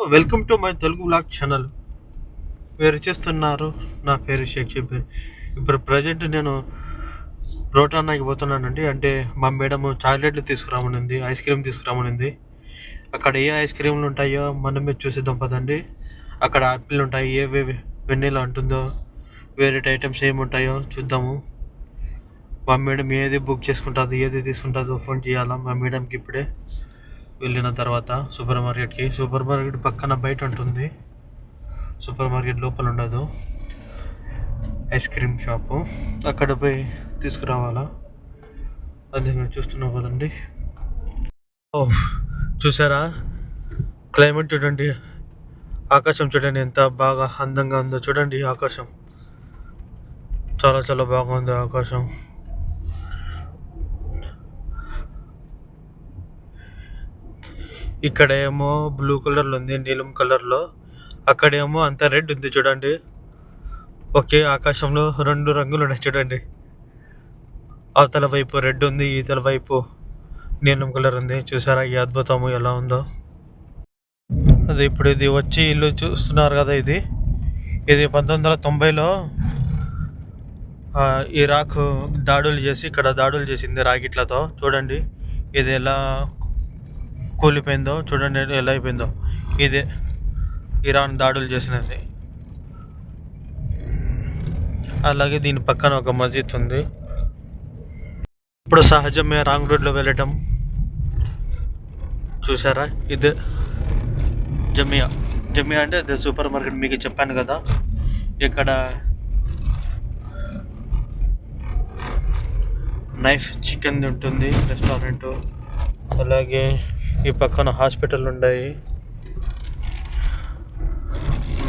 Welcome to my Telugu blog channel. మీరు చేస్తున్నారు నా పేరు షేక్ షబీర్ ఇప్పుడు ప్రజెంట్ నేను రోటానాకి పోతున్నానండి. అంటే మా మేడం చాక్లెట్లు తీసుకురామనింది ఐస్ క్రీమ్ తీసుకురామనింది. అక్కడ ఏ ఐస్ క్రీమ్లు ఉంటాయో మనమే చూసిద్దాం పదండి. అక్కడ ఆపిల్ ఉంటాయి ఏవే వెన్నెల ఉంటుందో వేరే ఐటమ్స్ ఏమి ఉంటాయో చూద్దాము. మా మేడం ఏది బుక్ చేసుకుంటుందో ఏది తీసుకుంటుందో ఫోన్ చేయాలా? మా మేడంకి ఇప్పుడే. వెళ్ళిన తర్వాత సూపర్ మార్కెట్కి సూపర్ మార్కెట్ పక్కన బయట ఉంటుంది. సూపర్ మార్కెట్ లోపల ఉండదు. Ice cream shop. అక్కడ పోయి తీసుకురావాలా? అది మేము చూస్తున్నాం కదండి. ఓ చూసారా? క్లైమేట్ చూడండి. ఆకాశం చూడండి ఎంత బాగా అందంగా ఉందో. చూడండి ఆకాశం. చాలా చాలా బాగుంది ఆకాశం. ఇక్కడ ఏమో బ్లూ కలర్లో ఉంది నీలం కలర్లో అక్కడేమో అంత రెడ్ ఉంది చూడండి. ఒకే ఆకాశంలో రెండు రంగులు ఉన్నాయి చూడండి. అవతల వైపు రెడ్ ఉంది ఈతల వైపు నీలం కలర్ ఉంది. చూసారా ఈ అద్భుతము ఎలా ఉందో? అది ఇప్పుడు ఇది వచ్చి ఇల్లు చూస్తున్నారు కదా ఇది. ఇది పంతొమ్మిది వందల తొంభైలో ఆ, ఇరాక్ దాడులు చేసి ఇక్కడ దాడులు చేసింది రాకెట్లతో చూడండి ఇది ఎలా కూలిపోయిందో చూడండి ఎలా అయిపోయిందో. ఇదే ఇరాన్ దాడులు చేసినది. అలాగే దీని పక్కన ఒక మస్జిద్ ఉంది. ఇప్పుడు సహజమే రాంగ్ రోడ్లో వెళ్ళటం. చూసారా ఇదే జమియా. జమియా అంటే అదే సూపర్ మార్కెట్ మీకు చెప్పాను కదా. ఇక్కడ నైఫ్ చికెన్ ఉంటుంది రెస్టారెంట్. అలాగే ఈ పక్కన హాస్పిటల్ ఉన్నాయి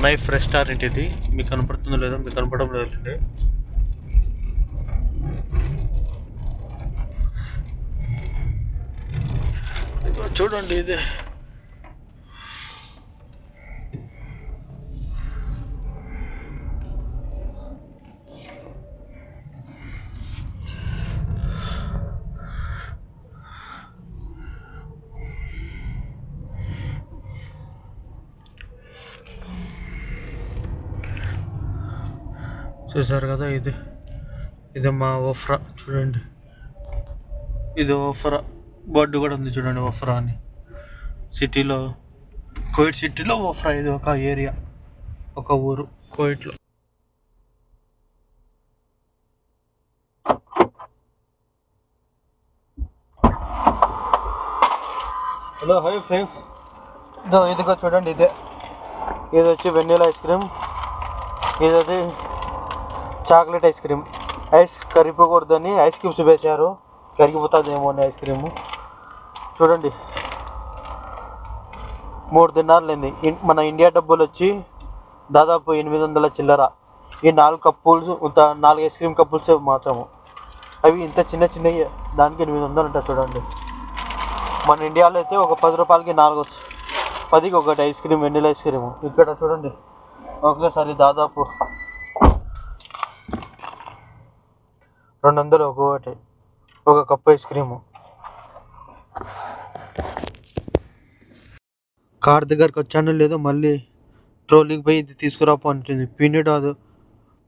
నైఫ్ రెస్టారెంట్ ఇది మీకు కనపడుతుందో లేదో మీకు కనపడడం లేదండి. చూడండి ఇది. చూసారు కదా ఇది. ఇది మా ఓఫ్రా చూడండి. ఇది ఓఫ్రా బోర్డు కూడా ఉంది చూడండి ఓఫ్రా అని. సిటీలో కోవిడ్ సిటీలో ఓఫ్రా ఇది ఒక ఏరియా. ఒక ఊరు కోవిడ్లో హలో హాయ్ ఫ్రెండ్స్. ఇదో ఇదిగో చూడండి ఇదే. ఇది వచ్చి వెన్నీలా ఐస్ క్రీమ్. ఇది అది చాక్లెట్ ఐస్ క్రీమ్. ఐస్ కరిగిపోకూడదని ఐస్ క్రీమ్స్ వేశారు. కరిగిపోతుందేమో అని ఐస్ క్రీము. చూడండి. మూడు దినారులైంది మన ఇండియా డబ్బులు వచ్చి దాదాపు ఎనిమిది వందల చిల్లర. ఈ నాలుగు కప్పులు ఇంత నాలుగు ఐస్ క్రీమ్ కప్పుల్స్ మాత్రము. అవి ఇంత చిన్న చిన్నవి దానికి ఎనిమిది వందలు ఉంటాయి చూడండి. మన ఇండియాలో అయితే ఒక పది రూపాయలకి నాలుగు పదికి ఒకటి ice cream Vennela ice cream. ఇక్కడ చూడండి. ఒకేసారి దాదాపు రెండు వందలు ఒక్కొక్కటి ఒక కప్పు ఐస్ క్రీము. కార్ దగ్గరకు వచ్చాను లేదో మళ్ళీ ట్రోలింగ్ పోయి ఇది తీసుకురాపో అంటుంది. పీనట్ అది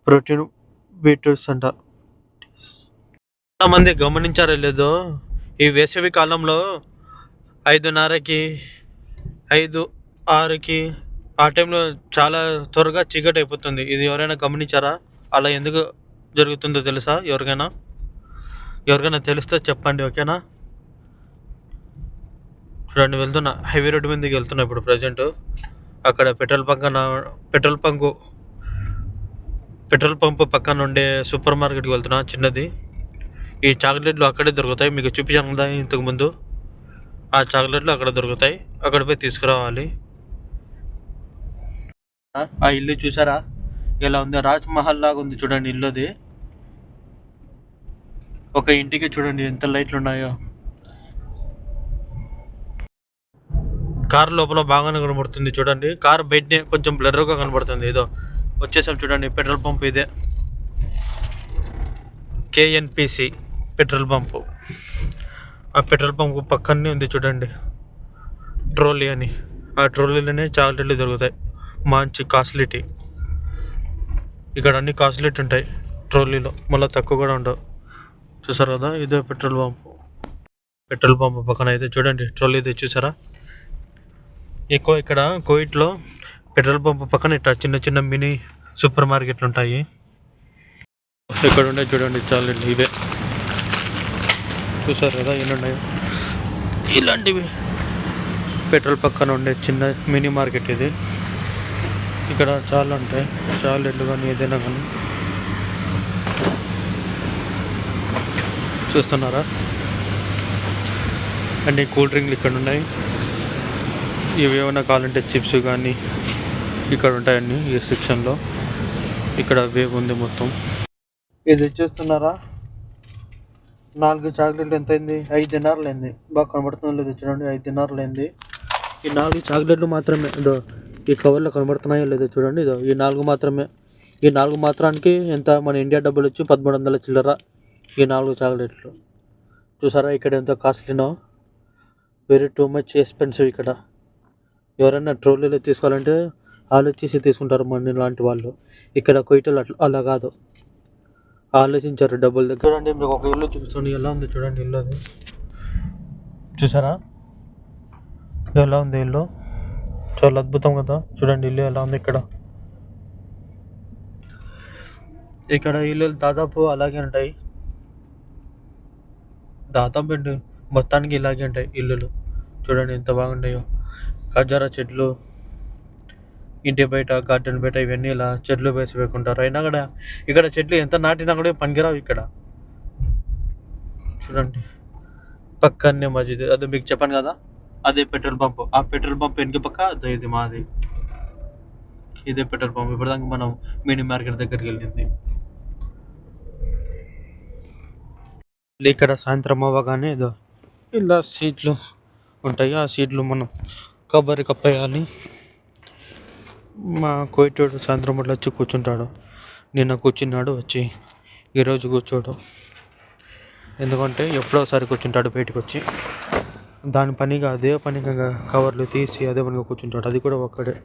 ప్రోటీన్ బీట్రూట్స్ అంట. చాలామంది గమనించారో లేదో ఈ వేసవి కాలంలో ఐదున్నరకి ఐదు ఆరుకి ఆ టైంలో చాలా త్వరగా చీకటి అయిపోతుంది ఇది ఎవరైనా గమనించారా? అలా ఎందుకు జరుగుతుందో తెలుసా? ఎవరికైనా? ఎవరికైనా తెలిస్తే చెప్పండి ఓకేనా? చూడండి వెళ్తున్నా. హైవే రోడ్డు మీదకి వెళ్తున్నా ఇప్పుడు ప్రజెంట్. అక్కడ పెట్రోల్ పక్కన పెట్రోల్ పంపు పెట్రోల్ పంపు పక్కన ఉండే సూపర్ మార్కెట్కి వెళ్తున్నా చిన్నది. ఈ చాక్లెట్లు అక్కడే దొరుకుతాయి. మీకు చూపించాను కదా ఇంతకు ముందు. ఆ చాక్లెట్లు అక్కడ దొరుకుతాయి. అక్కడ పోయి తీసుకురావాలి. ఆ ఇల్లు చూసారా? ఎలా ఉంది? రాజ్ మహల్ లాగా ఉంది చూడండి ఇల్లుది ఒక ఇంటికి చూడండి ఎంత లైట్లు ఉన్నాయో. కార్ లోపల బాగానే కనబడుతుంది చూడండి. కార్ బయటనే కొంచెం బ్లర్గా కనబడుతుంది. ఏదో వచ్చేసాం చూడండి పెట్రోల్ పంప్ ఇదే. KNPC petrol pump. ఆ పెట్రోల్ పంప్ పక్కనే ఉంది చూడండి. ట్రోలీ అని. ఆ ట్రోలీలోనే చాక్లెట్లు దొరుకుతాయి. మంచి కాస్ట్లిటీ ఇక్కడ అన్ని కాస్ట్లెట్ ఉంటాయి. ట్రోలీలో మళ్ళీ తక్కువ కూడా ఉండవు. చూసారు కదా? ఇదే పెట్రోల్ పంప్ పెట్రోల్ పంప్ పక్కన అయితే చూడండి ట్రోలీ అయితే చూసారా ఎక్కువ ఇక్కడ కోయిట్లో పెట్రోల్ పంప్ పక్కన ఇట్లా చిన్న చిన్న మినీ సూపర్ మార్కెట్లు ఉంటాయి. ఇక్కడ ఉండే చూడండి చాలండి ఇవే. చూసారు కదా ఎన్ని ఉన్నాయి? ఇలాంటివి. పెట్రోల్ పక్కన ఉండే చిన్న మినీ మార్కెట్ ఇది. ఇక్కడ చాలా ఉంటాయి. చాక్లెట్లు కానీ ఏదైనా కానీ. చూస్తున్నారా? అన్ని కూల్ డ్రింక్లు ఇక్కడ ఉన్నాయి. ఇవి ఏమైనా కావాలంటే చిప్స్ కానీ ఇక్కడ ఉంటాయండి ఈ సెక్షన్లో. ఇక్కడ వేవ్ ఉంది మొత్తం. ఇది చూస్తున్నారా? నాలుగు చాక్లెట్లు ఎంత అయింది ఐదు దినార్లు అయింది. బాగా కనబడుతుందో లేదు చూడండి. ఐదు దినార్లు అయింది. ఈ నాలుగు చాక్లెట్లు మాత్రమే ఇదో ఈ కవర్లో కనబడుతున్నాయో లేదో చూడండి. ఇదో ఈ నాలుగు మాత్రమే. ఈ నాలుగు మాత్రానికి ఎంత మన ఇండియా డబ్బులు వచ్చి పదమూడు వందల చిల్లర ఈ నాలుగు చాక్లెట్లు. చూసారా ఇక్కడ ఎంత కాస్ట్లీనో? వెరీ టూ మచ్ ఎక్స్పెన్సివ్ ఇక్కడ. ఎవరైనా ట్రోలీలో తీసుకోవాలంటే ఆలోచించి తీసుకుంటారు మన లాంటి వాళ్ళు. ఇక్కడ కొయిటలు అట్లా అలా కాదు. ఆలోచించారు డబ్బులు దగ్గర. చూడండి మీకు ఒక ఇల్లు చూపిస్తుంది ఎలా ఉంది చూడండి ఇల్లు అది. చూసారా? ఎలా ఉంది ఇల్లు? చాలా అద్భుతం కదా. చూడండి ఇల్లు ఎలా ఉంది ఇక్కడ. ఇక్కడ ఇల్లు దాదాపు అలాగే ఉంటాయి. దాదాపు ఏంటి? మొత్తానికి ఇలాగే ఉంటాయి ఇల్లులు. చూడండి ఎంత బాగుంటాయో ఖజారా చెట్లు ఇంటి బయట గార్డెన్ బయట ఇవన్నీ ఇలా చెట్లు వేసి పెట్టుకుంటారు. అయినా కూడా ఇక్కడ చెట్లు ఎంత నాటినా కూడా పనికిరావు ఇక్కడ. చూడండి. పక్కనే మస్జిద్ అదే మీకు చెప్పాను కదా. అదే పెట్రోల్ పంప్. ఆ పెట్రోల్ పంప్ వెనుక పక్క అదే ఇది మాది. ఇదే పెట్రోల్ పంప్. ఇప్పటిదాకా మనం మినీ మార్కెట్ దగ్గరికి వెళ్ళింది. ఇక్కడ సాయంత్రం అవ్వగానే ఏదో ఇలా సీట్లు ఉంటాయి. ఆ సీట్లు మనం కబరి కప్పేయాలి. మా కోయిటోడు సాయంత్రం పూట వచ్చి కూర్చుంటాడు. నిన్న కూర్చున్నాడు వచ్చి. ఈరోజు కూర్చోడు. ఎందుకంటే ఎప్పుడోసారి కూర్చుంటాడు బయటకు వచ్చి దాని పనిగా అదే పనిగా కవర్లు తీసి అదే పనిగా కూర్చుంటాడు. అది కూడా ఒక్కడే.